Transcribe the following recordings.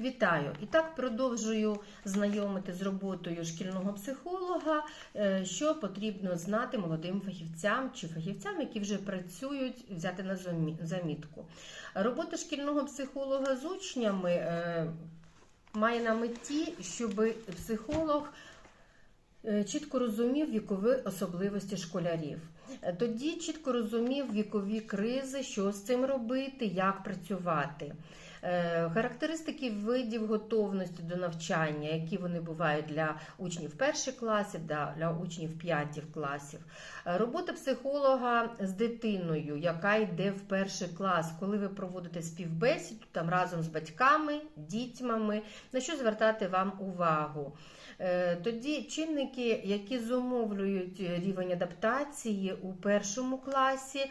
Вітаю! І так продовжую знайомити з роботою шкільного психолога, е, що потрібно знати молодим фахівцям чи фахівцям, які вже працюють, взяти на замі- замітку. Робота шкільного психолога з учнями е, має на меті, щоб психолог е, чітко розумів вікові особливості школярів. Тоді чітко розумів вікові кризи, що з цим робити, як працювати. Е, Характеристики видів готовності до навчання, які вони бувають для учнів перших класів, для учнів п'ятих класів. Е, Робота психолога з дитиною, яка йде в перший клас, коли ви проводите співбесіду там разом з батьками, дітьми, на що звертати вам увагу. Е, Тоді чинники, які зумовлюють рівень адаптації у першому класі,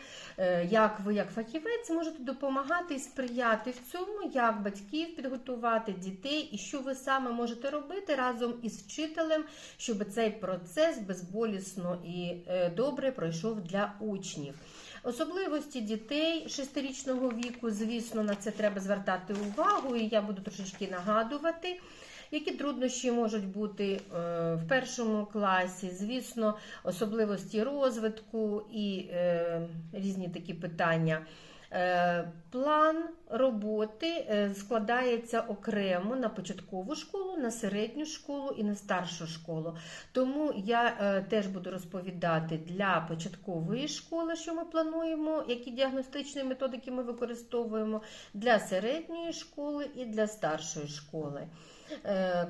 як ви, як фахівець, можете допомагати і сприяти в цьому, як батьків підготувати дітей, і що ви саме можете робити разом із вчителем, щоб цей процес безболісно і е, добре пройшов для учнів. Особливості дітей шестирічного віку, звісно, на це треба звертати увагу, і я буду трошечки нагадувати. Які труднощі можуть бути е, в першому класі? Звісно, особливості розвитку і е, різні такі питання. Е, План роботи е, складається окремо на початкову школу, на середню школу і на старшу школу. Тому я е, теж буду розповідати для початкової школи, що ми плануємо, які діагностичні методики ми використовуємо для середньої школи і для старшої школи.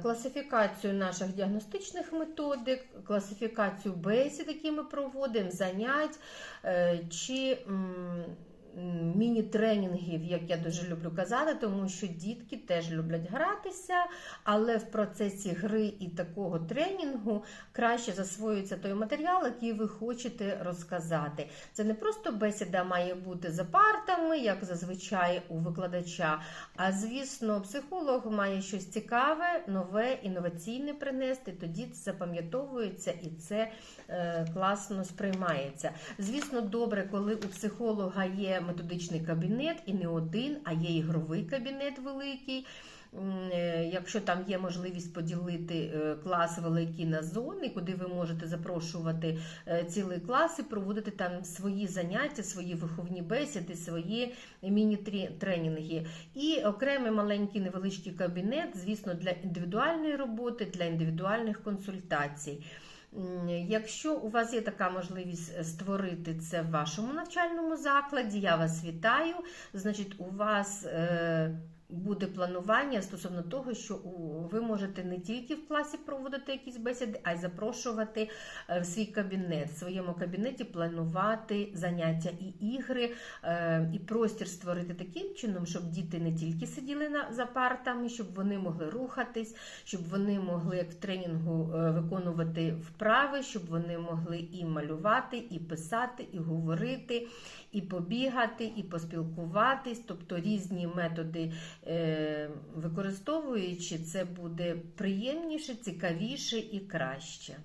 Класифікацію наших діагностичних методик, класифікацію бесід, які ми проводимо, занять чи міні-тренінгів, як я дуже люблю казати, тому що дітки теж люблять гратися, але в процесі гри і такого тренінгу краще засвоюється той матеріал, який ви хочете розказати. Це не просто бесіда має бути за партами, як зазвичай у викладача, а звісно, психолог має щось цікаве, нове, інноваційне принести. Тоді це запам'ятовується і це е, класно сприймається. Звісно, добре, коли у психолога є методичний кабінет і не один, а є ігровий кабінет великий. Е, Якщо там є можливість поділити е, клас великий на зони, куди ви можете запрошувати е, цілий клас і проводити там свої заняття, свої виховні бесіди, свої міні-тренінги. І окремий маленький невеличкий кабінет, звісно, для індивідуальної роботи, для індивідуальних консультацій. Якщо у вас є така можливість створити це в вашому навчальному закладі, я вас вітаю. Значить, у вас е, буде планування стосовно того, що ви можете не тільки в класі проводити якісь бесіди, а й запрошувати е, в свій кабінет, в своєму кабінеті планувати заняття і ігри, е, і простір створити таким чином, щоб діти не тільки сиділи за партами, щоб вони могли рухатись, щоб вони могли як в тренінгу е, виконувати вправи, щоб вони могли і малювати, і писати, і говорити, і побігати, і поспілкуватись, тобто різні методи використовуючи, це буде приємніше, цікавіше і краще.